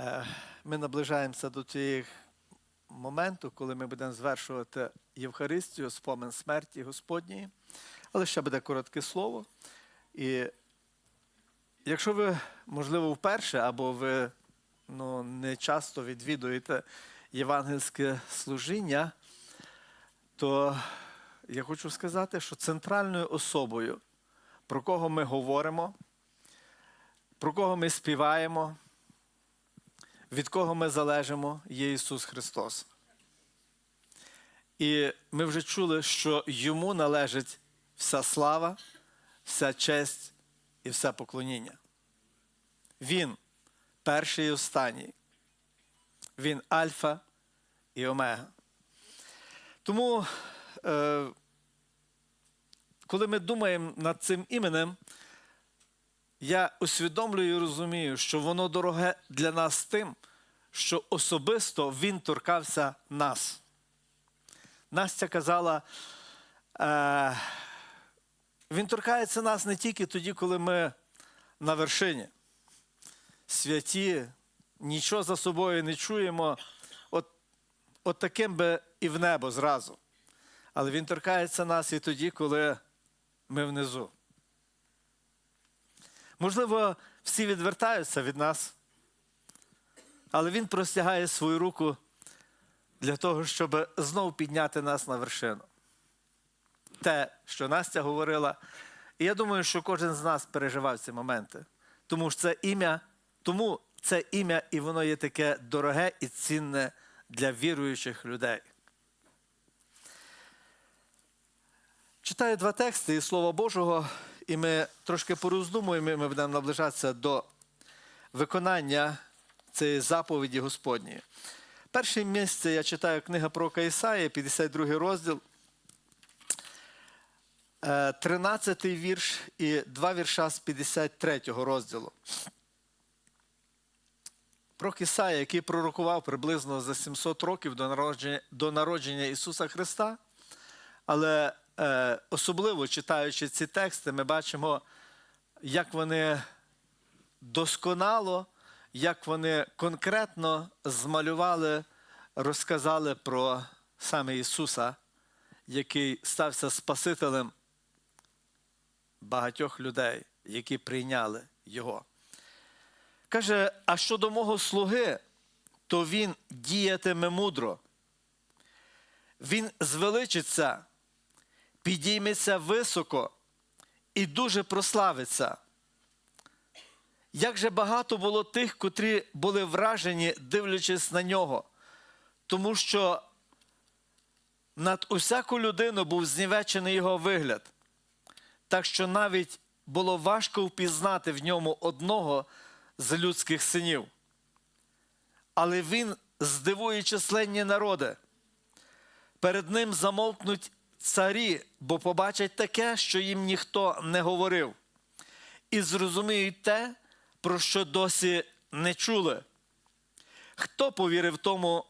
Е, Ми наближаємося до тієї моменту, коли ми будемо звершувати Євхаристію, спомин смерті Господньої. Але ще буде коротке слово. І якщо ви, можливо, вперше або ви ну, не часто відвідуєте євангельське служіння, то я хочу сказати, що центральною особою, про кого ми говоримо, про кого ми співаємо, від кого ми залежимо, є Ісус Христос. І ми вже чули, що йому належить вся слава, вся честь і все поклоніння. Він перший і останній. Він Альфа і Омега. Тому, е, коли ми думаємо над цим іменем, я усвідомлюю і розумію, що воно дороге для нас тим, що особисто він торкався нас. Настя казала, е, він торкається нас не тільки тоді, коли ми на вершині. Святі, нічого за собою не чуємо, от, от таким би і в небо зразу. Але він торкається нас і тоді, коли ми внизу. Можливо, всі відвертаються від нас, але він простягає свою руку для того, щоб знову підняти нас на вершину. Те, що Настя говорила, і я думаю, що кожен з нас переживав ці моменти. Тому що це ім'я, тому це ім'я і воно є таке дороге і цінне для віруючих людей. Читаю два тексти із Слова Божого, і ми трошки пороздумуємо, і ми будемо наближатися до виконання цієї заповіді Господньої. Перше місце я читаю книга про Ісаї, 52 розділ, 13 вірш і два вірша з 53 розділу. Пророк Ісая, який пророкував приблизно за 700 років до народження, до народження Ісуса Христа, але е, особливо читаючи ці тексти, ми бачимо, як вони досконало, як вони конкретно змалювали, розказали про саме Ісуса, який стався Спасителем багатьох людей, які прийняли Його. Каже, а щодо мого слуги, то він діятиме мудро. Він звеличиться, підійметься високо і дуже прославиться. Як же багато було тих, котрі були вражені, дивлячись на нього, тому що над усяку людину був знівечений його вигляд, так що навіть було важко впізнати в ньому одного з людських синів. Але він здивує численні народи. Перед ним замовкнуть царі, бо побачать таке, що їм ніхто не говорив, і зрозуміють те, про що досі не чули. Хто повірив тому,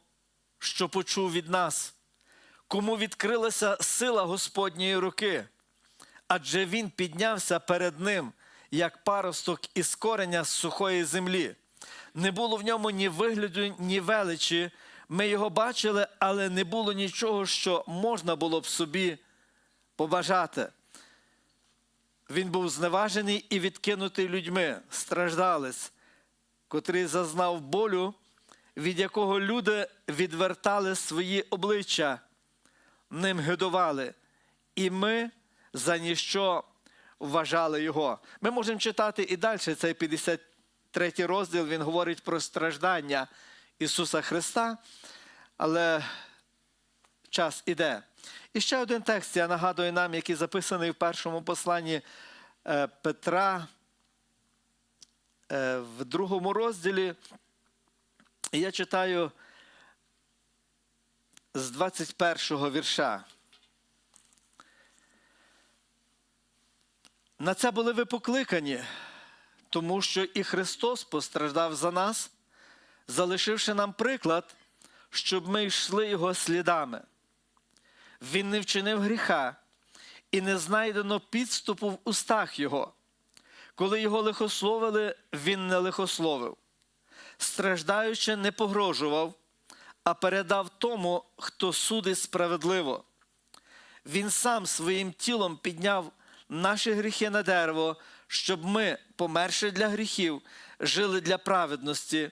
що почув від нас, кому відкрилася сила Господньої руки? Адже він піднявся перед ним, як паросток із кореня з сухої землі. Не було в ньому ні вигляду, ні величі. Ми його бачили, але не було нічого, що можна було б собі побажати. Він був зневажений і відкинутий людьми, страждалець, котрий зазнав болю, від якого люди відвертали свої обличчя, ним гидували. І ми за ніщо вважали його. Ми можемо читати і далі цей 53 розділ, він говорить про страждання Ісуса Христа, але час іде. І ще один текст, я нагадую нам, який записаний в першому посланні е, Петра е, в другому розділі. Я читаю з 21-го вірша. На це були ви покликані, тому що і Христос постраждав за нас, залишивши нам приклад, щоб ми йшли Його слідами. Він не вчинив гріха, і не знайдено підступу в устах Його. Коли його лихословили, він не лихословив. страждаючи, не погрожував, а передав тому, хто судить справедливо. Він сам своїм тілом підняв наші гріхи на дерево, щоб ми, померши для гріхів, жили для праведності,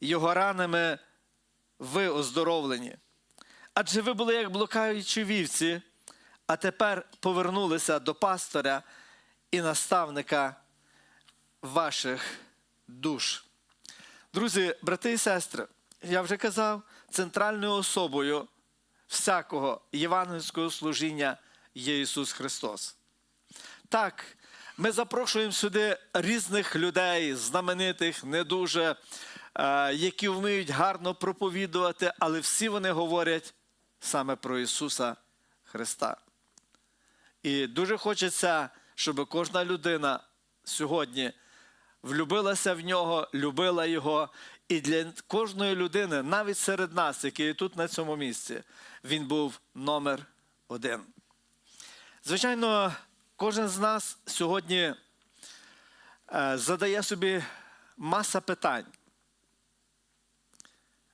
його ранами ви оздоровлені. Адже ви були як блукаючі вівці, а тепер повернулися до пастора і наставника ваших душ. Друзі, брати і сестри, я вже казав, центральною особою всякого євангельського служіння є Ісус Христос. Так, ми запрошуємо сюди різних людей, знаменитих, не дуже, які вміють гарно проповідувати, але всі вони говорять саме про Ісуса Христа. І дуже хочеться, щоб кожна людина сьогодні влюбилася в нього, любила його. І для кожної людини, навіть серед нас, які тут на цьому місці, він був номер один. Звичайно, кожен з нас сьогодні е, задає собі маса питань.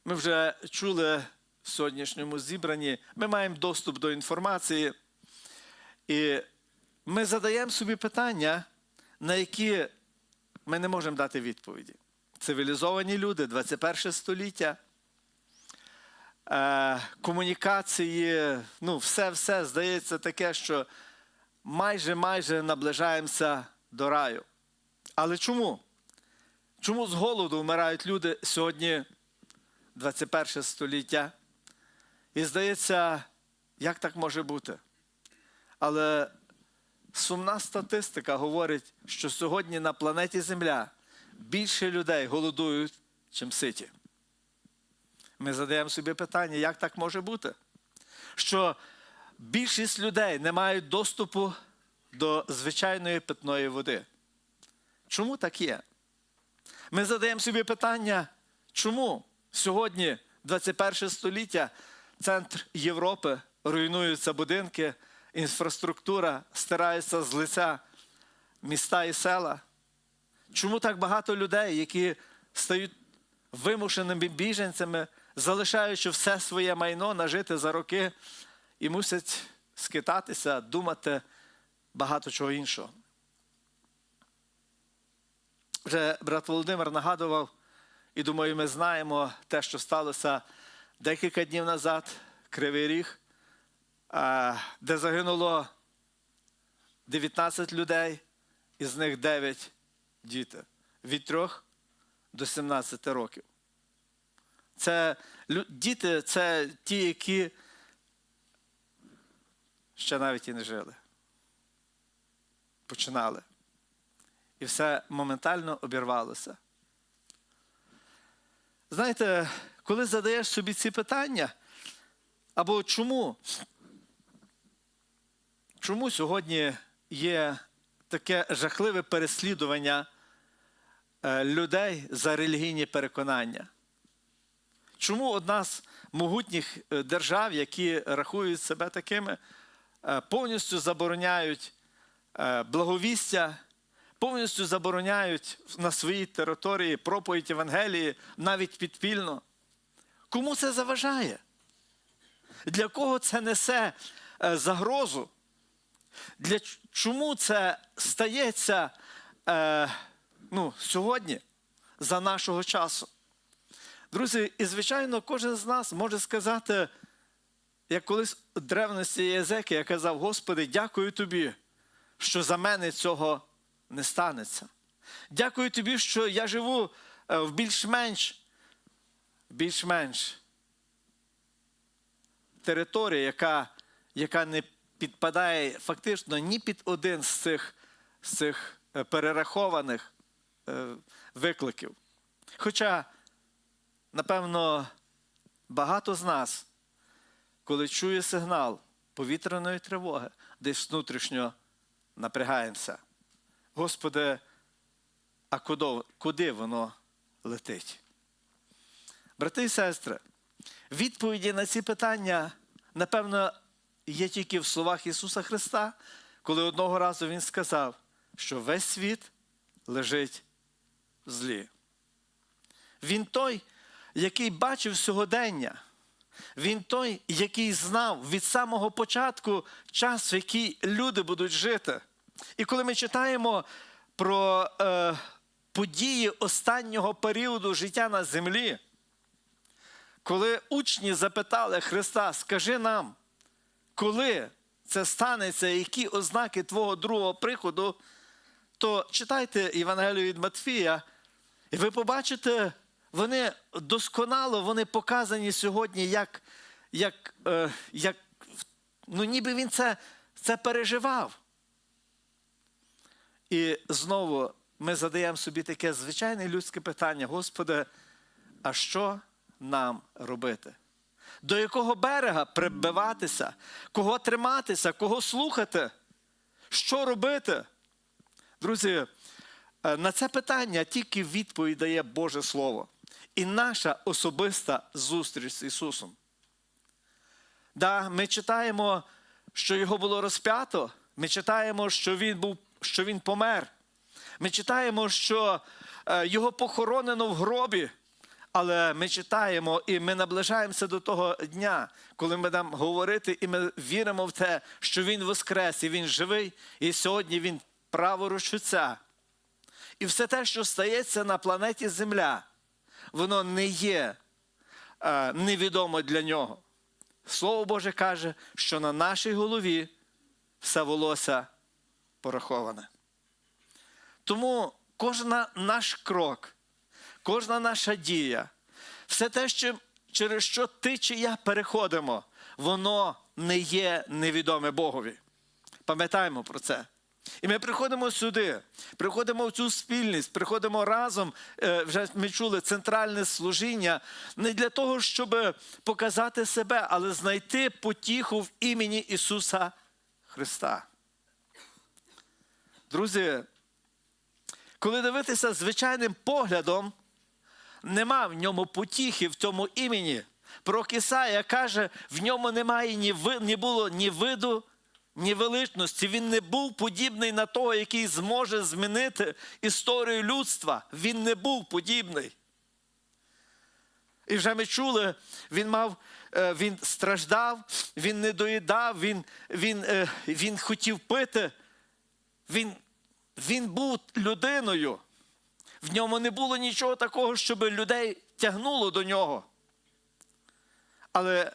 Ми вже чули в сьогоднішньому зібранні, ми маємо доступ до інформації, і ми задаємо собі питання, на які ми не можемо дати відповіді. Цивілізовані люди, 21 століття, е, комунікації, ну, все-все здається таке, що майже майже наближаємося до раю. Але чому? Чому з голоду вмирають люди сьогодні, 21 століття? І здається, як так може бути? Але сумна статистика говорить, що сьогодні на планеті Земля більше людей голодують, чим ситі. Ми задаємо собі питання, як так може бути? Що більшість людей не мають доступу до звичайної питної води. Чому так є? Ми задаємо собі питання, чому сьогодні, 21 століття, центр Європи руйнуються будинки, інфраструктура стирається з лиця міста і села? Чому так багато людей, які стають вимушеними біженцями, залишаючи все своє майно нажити за роки і мусять скитатися, думати багато чого іншого? Вже брат Володимир нагадував, і думаю, ми знаємо те, що сталося декілька днів назад, Кривий Ріг, де загинуло 19 людей, із них 9 діти від 3 до 17 років. Це діти це ті, які ще навіть і не жили. Починали. І все моментально обірвалося. Знаєте, коли задаєш собі ці питання, або чому? Чому сьогодні є таке жахливе переслідування людей за релігійні переконання? Чому одна з могутніх держав, які рахують себе такими, повністю забороняють благовістя, повністю забороняють на своїй території проповідь Євангелії навіть підпільно? Кому це заважає? Для кого це несе загрозу? Для чому це стається е, ну, сьогодні за нашого часу? Друзі, і звичайно, кожен з нас може сказати, як колись древності Єзеки, я казав, Господи, дякую тобі, що за мене цього не станеться. Дякую тобі, що я живу в більш-менш більш-менш території, яка, яка не підпадає фактично ні під один з цих, з цих перерахованих е, викликів. Хоча, напевно, багато з нас, коли чує сигнал повітряної тривоги, десь внутрішньо напрягаємося. Господи, а куди, воно летить? Брати і сестри, відповіді на ці питання, напевно, є тільки в словах Ісуса Христа, коли одного разу Він сказав, що весь світ лежить в злі. Він той, який бачив сьогодення. Він той, який знав від самого початку час, в який люди будуть жити. І коли ми читаємо про е, події останнього періоду життя на землі, коли учні запитали Христа, скажи нам, коли це станеться, які ознаки Твого другого приходу, то читайте Євангелію від Матфія, і ви побачите, вони досконало вони показані сьогодні, як, як, е, як ну ніби він це, це переживав. І знову ми задаємо собі таке звичайне людське питання: Господи, а що нам робити? До якого берега прибиватися, кого триматися, кого слухати? Що робити? Друзі, е, на це питання тільки відповідь дає Боже Слово і наша особиста зустріч з Ісусом. Да, ми читаємо, що Його було розп'ято, ми читаємо, що Він був, що Він помер. Ми читаємо, що е, Його похоронено в гробі. Але ми читаємо і ми наближаємося до того дня, коли ми будемо говорити, і ми віримо в те, що Він воскрес, і Він живий, і сьогодні Він праворуч Отця. І все те, що стається на планеті Земля, воно не є е, невідомо для нього. Слово Боже каже, що на нашій голові все волосся пораховане. Тому кожен наш крок, кожна наша дія, все те, що, через що ти чи я переходимо, воно не є невідоме Богові. Пам'ятаємо про це. І ми приходимо сюди, приходимо в цю спільність, приходимо разом, е, вже ми чули центральне служіння, не для того, щоб показати себе, але знайти потіху в імені Ісуса Христа. Друзі, коли дивитися звичайним поглядом, нема в ньому потіхи в цьому імені. Пророк Ісая каже, в ньому немає ні, ви, ні було ні виду, ні величності. Він не був подібний на того, який зможе змінити історію людства. Він не був подібний. І вже ми чули, він мав, е, він страждав, він не доїдав, він, він, е, він хотів пити. Він, він був людиною. В ньому не було нічого такого, щоб людей тягнуло до нього. Але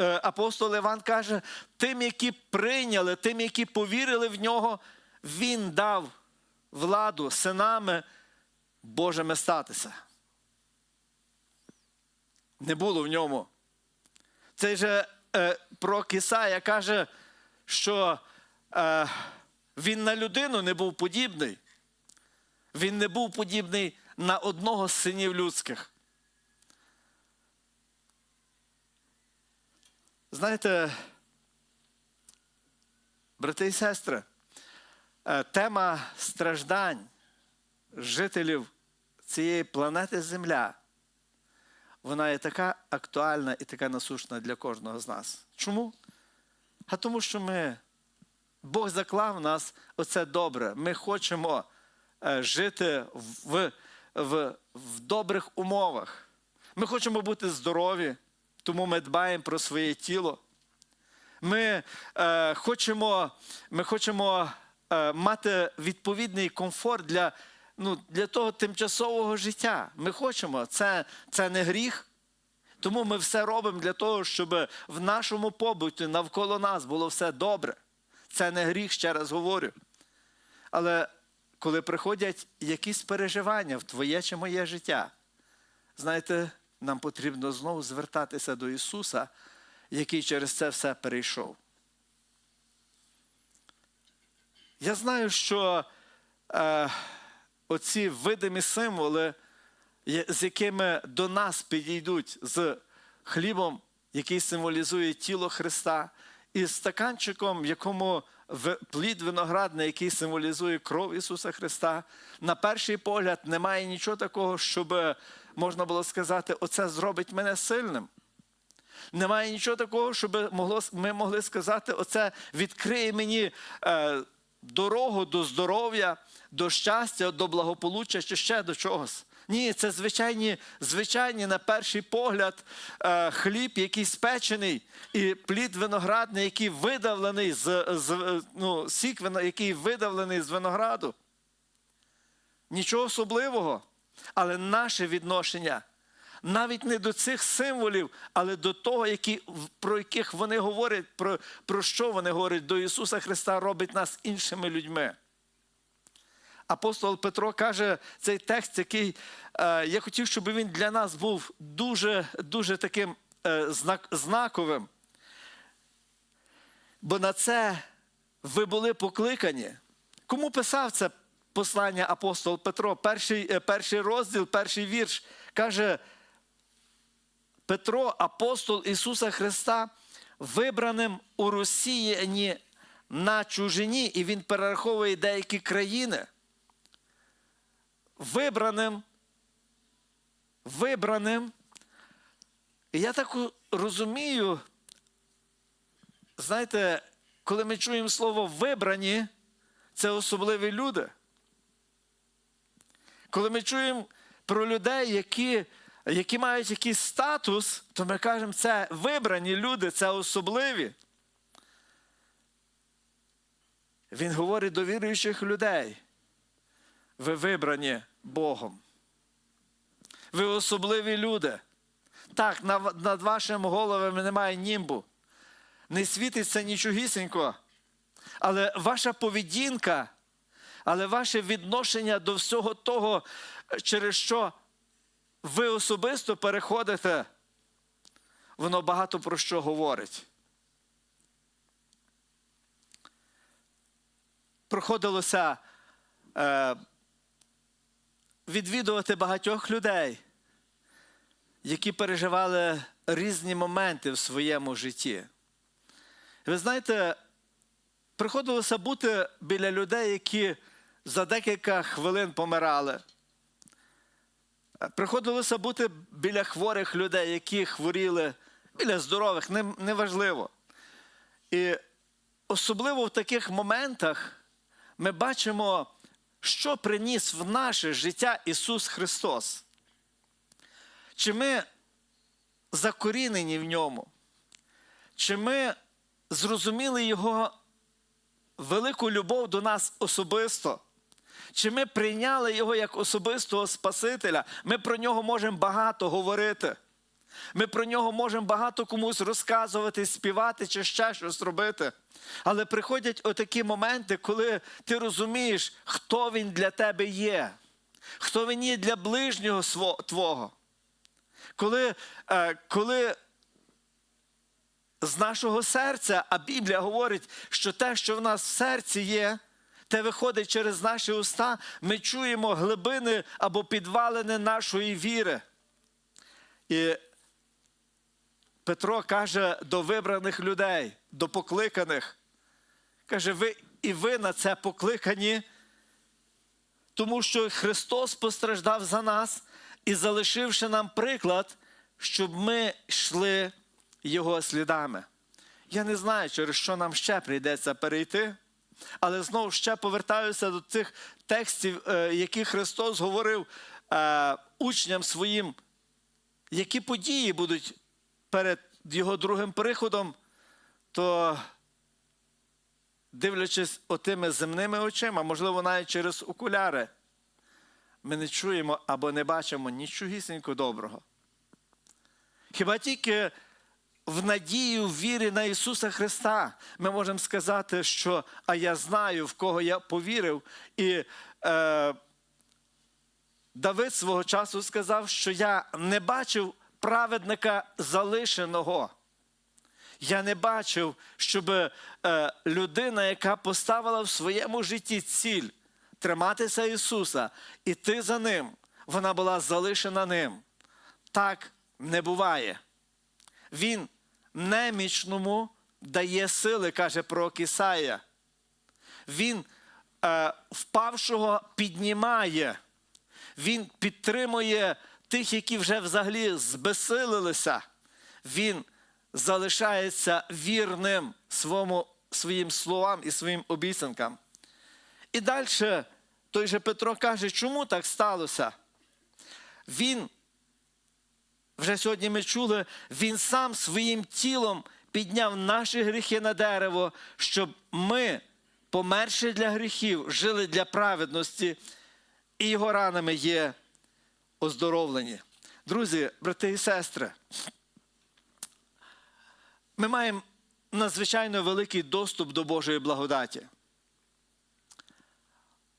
е, апостол Іван каже, тим, які прийняли, тим, які повірили в нього, він дав владу синами Божими статися. Не було в ньому. Цей же е, пророк Ісая каже, що е, він на людину не був подібний. Він не був подібний на одного з синів людських. Знаєте, брати і сестри, е, тема страждань жителів цієї планети Земля, вона є така актуальна і така насущна для кожного з нас. Чому? А тому, що ми, Бог заклав нас оце добре. Ми хочемо е, жити в, в, в добрих умовах. Ми хочемо бути здорові, тому ми дбаємо про своє тіло. Ми е, хочемо ми хочемо е, мати відповідний комфорт для ну, для того тимчасового життя. Ми хочемо, це, це не гріх. Тому ми все робимо для того, щоб в нашому побуті навколо нас було все добре. Це не гріх, ще раз говорю. Але коли приходять якісь переживання в твоє чи моє життя, знаєте, нам потрібно знову звертатися до Ісуса, який через це все перейшов. Я знаю, що е, оці видимі символи, з якими до нас підійдуть з хлібом, який символізує тіло Христа, і стаканчиком, в якому плід виноградний, який символізує кров Ісуса Христа, на перший погляд немає нічого такого, щоб можна було сказати, оце зробить мене сильним. Немає нічого такого, щоб ми могли сказати, оце відкриє мені е, дорогу до здоров'я, до щастя, до благополуччя чи ще до чогось. Ні, це звичайні, звичайні на перший погляд е, хліб, який спечений, і плід виноградний, який видавлений з, з ну, сік, який видавлений з винограду. Нічого особливого. Але наше відношення навіть не до цих символів, але до того, які, про яких вони говорять, про, про що вони говорять до Ісуса Христа, робить нас іншими людьми. Апостол Петро каже цей текст, який е, я хотів, щоб він для нас був дуже, дуже таким е, знак, знаковим. Бо на це ви були покликані. Кому писав це послання апостол Петро? Перший, е, перший розділ, перший вірш каже Петро, апостол Ісуса Христа, вибраним у Росіяні на чужині, і він перераховує деякі країни. Вибраним, вибраним. І я так розумію, знаєте, коли ми чуємо слово вибрані, це особливі люди. Коли ми чуємо про людей, які, які мають якийсь статус, то ми кажемо, це вибрані люди, це особливі. Він говорить до віруючих людей. Ви вибрані Богом. Ви особливі люди. Так, над вашими головами немає німбу. Не світиться нічогісінько. Але ваша поведінка, але ваше відношення до всього того, через що ви особисто переходите, воно багато про що говорить. Проходилося е, відвідувати багатьох людей, які переживали різні моменти в своєму житті. Ви знаєте, приходилося бути біля людей, які за декілька хвилин помирали. Приходилося бути біля хворих людей, які хворіли, біля здорових, не- неважливо. І особливо в таких моментах ми бачимо, що приніс в наше життя Ісус Христос. Чи ми закорінені в ньому? Чи ми зрозуміли Його велику любов до нас особисто? Чи ми прийняли Його як особистого Спасителя? Ми про нього можемо багато говорити. Ми про нього можемо багато комусь розказувати, співати чи ще щось робити. Але приходять отакі моменти, коли ти розумієш, хто він для тебе є, хто він є для ближнього твого. Коли, е, коли з нашого серця, а Біблія говорить, що те, що в нас в серці є, те виходить через наші уста, ми чуємо глибини або підвалини нашої віри. І Петро каже до вибраних людей, до покликаних. Каже, ви і ви на це покликані, тому що Христос постраждав за нас і залишивши нам приклад, щоб ми йшли Його слідами. Я не знаю, через що нам ще прийдеться перейти, але знову ще повертаюся до тих текстів, е, які Христос говорив е, учням своїм, які події будуть перед Його другим приходом, то дивлячись отими земними очима, можливо, навіть через окуляри, ми не чуємо або не бачимо нічогісінько доброго. Хіба тільки в надії, в вірі на Ісуса Христа ми можемо сказати, що а я знаю, в кого я повірив. І е, Давид свого часу сказав, що я не бачив праведника залишеного. Я не бачив, щоб е, людина, яка поставила в своєму житті ціль триматися Ісуса, іти за Ним, вона була залишена ним. Так не буває. Він немічному дає сили, каже про Кисая. Він е, впавшого піднімає. Він підтримує тих, які вже взагалі збесилилися. Він залишається вірним своєму, своїм словам і своїм обіцянкам. І далі той же Петро каже, чому так сталося? Він, вже сьогодні ми чули, Він сам своїм тілом підняв наші гріхи на дерево, щоб ми, померши для гріхів, жили для праведності, і його ранами є оздоровлені. Друзі, брати і сестри, ми маємо надзвичайно великий доступ до Божої благодаті.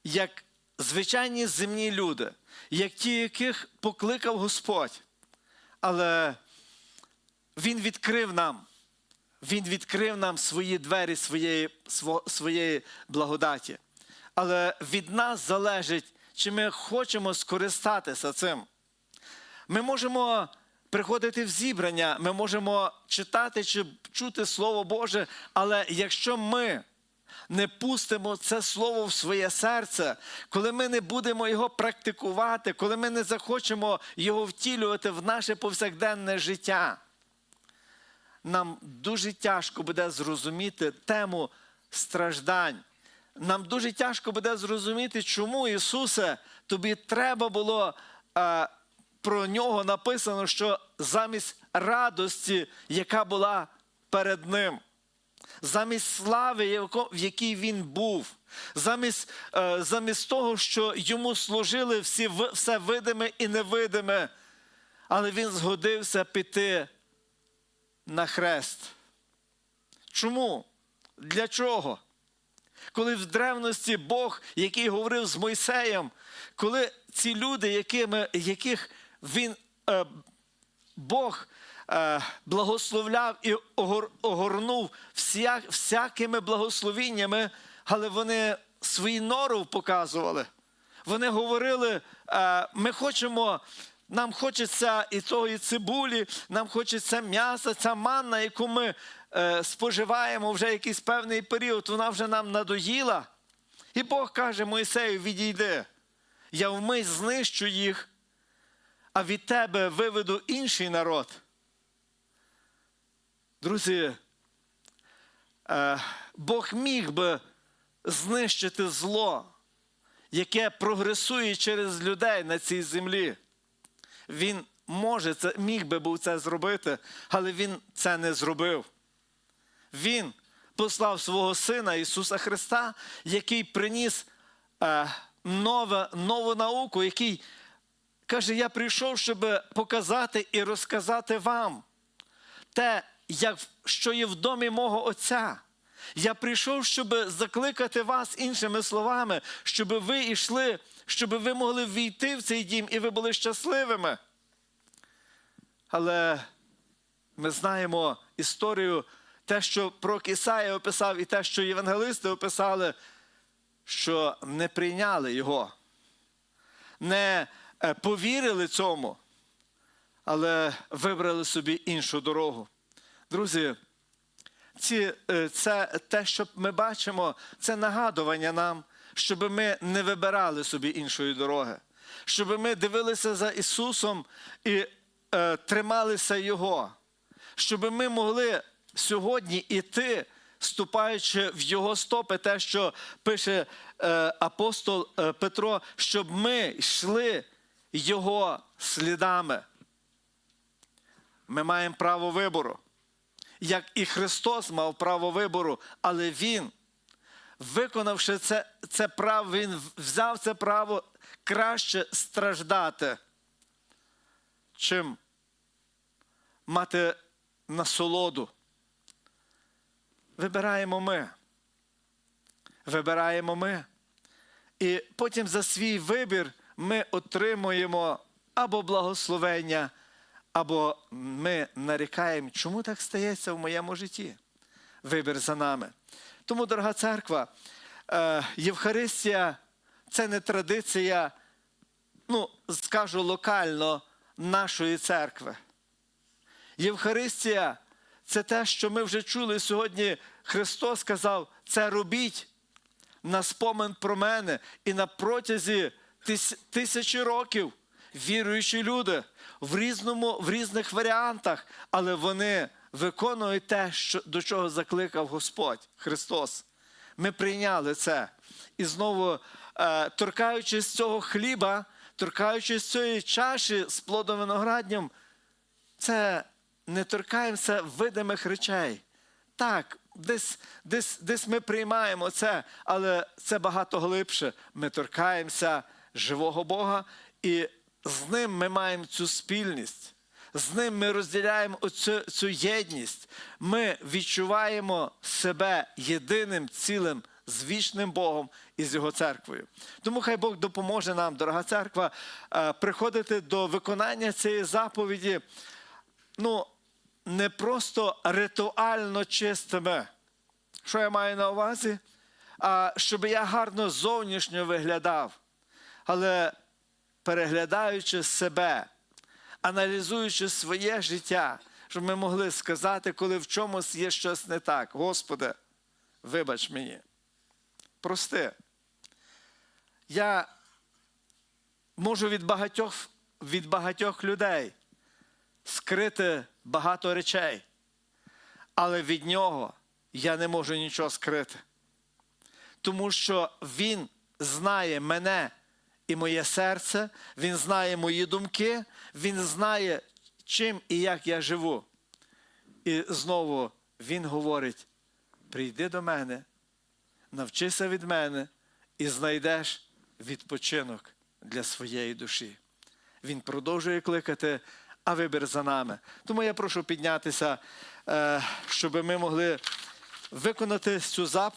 Як звичайні земні люди, як ті, яких покликав Господь. Але Він відкрив нам, Він відкрив нам свої двері своєї, своєї благодаті. Але від нас залежить, чи ми хочемо скористатися цим. Ми можемо приходити в зібрання, ми можемо читати чи чути Слово Боже, але якщо ми не пустимо це слово в своє серце, коли ми не будемо його практикувати, коли ми не захочемо його втілювати в наше повсякденне життя, нам дуже тяжко буде зрозуміти тему страждань. Нам дуже тяжко буде зрозуміти, чому Ісусе, тобі треба було е, про нього написано, що замість радості, яка була перед Ним, замість слави, в якій він був, замість, е, замість того, що йому служили всі, все видиме і невидиме, але він згодився піти на хрест. Чому? Для чого? Коли в древності Бог, який говорив з Мойсеєм, коли ці люди, якими, яких він е, Бог е, благословляв і огор- огорнув всяк, всякими благословіннями, але вони свій норов показували. Вони говорили: е, ми хочемо, нам хочеться і того, і цибулі, нам хочеться м'яса, ця манна, яку ми споживаємо вже якийсь певний період, вона вже нам надоїла. І Бог каже Моїсею, відійди, я вмить знищу їх, а від тебе виведу інший народ. Друзі, е, Бог міг би знищити зло, яке прогресує через людей на цій землі. Він може це, міг би був це зробити, але він це не зробив. Він послав свого Сина Ісуса Христа, який приніс е, нову науку, який каже: Я прийшов, щоб показати і розказати вам те, як, що є в домі мого Отця. Я прийшов, щоб закликати вас іншими словами, щоб ви йшли, щоб ви могли війти в цей дім і ви були щасливими. Але ми знаємо історію, те, що про Ісая описав, і те, що євангелисти описали, що не прийняли його, не е, повірили цьому, але вибрали собі іншу дорогу. Друзі, ці, е, це те, що ми бачимо, це нагадування нам, щоб ми не вибирали собі іншої дороги, щоб ми дивилися за Ісусом і е, трималися Його, щоб ми могли сьогодні іти, ступаючи в Його стопи, те, що пише е, апостол е, Петро, щоб ми йшли Його слідами. Ми маємо право вибору як і Христос мав право вибору, але Він, виконавши це, це право, Він взяв це право краще страждати, чим мати насолоду. Вибираємо ми. Вибираємо ми. І потім за свій вибір ми отримуємо або благословення, або ми нарікаємо, чому так стається в моєму житті? Вибір за нами. Тому, дорога церква, е, Євхаристія це не традиція, ну, скажу локально, нашої церкви. Євхаристія це те, що ми вже чули сьогодні. Христос сказав, це робіть на спомин про мене. І на протязі тис- тисячі років віруючі люди в, різному, в різних варіантах, але вони виконують те, що, до чого закликав Господь Христос. Ми прийняли це. І знову, е, торкаючись цього хліба, торкаючись цієї чаші з плодом винограднім, це не торкаємося видимих речей. Так, десь, десь, десь ми приймаємо це, але це багато глибше. Ми торкаємося живого Бога, і з ним ми маємо цю спільність. З ним ми розділяємо оцю, цю єдність. Ми відчуваємо себе єдиним цілим з вічним Богом і з його церквою. Тому хай Бог допоможе нам, дорога церква, е, приходити до виконання цієї заповіді. Ну, не просто ритуально чистими. Що я маю на увазі? А щоб я гарно зовнішньо виглядав, але переглядаючи себе, аналізуючи своє життя, щоб ми могли сказати, коли в чомусь є щось не так. Господи, вибач мені. Прости. Я можу від багатьох, від багатьох людей скрити багато речей, але від нього я не можу нічого скрити. Тому що Він знає мене і моє серце, Він знає мої думки, Він знає, чим і як я живу. І знову Він говорить: прийди до мене, навчися від мене і знайдеш відпочинок для своєї душі. Він продовжує кликати, а вибір за нами. Тому я прошу піднятися, е, щоб ми могли виконати цю заповідь.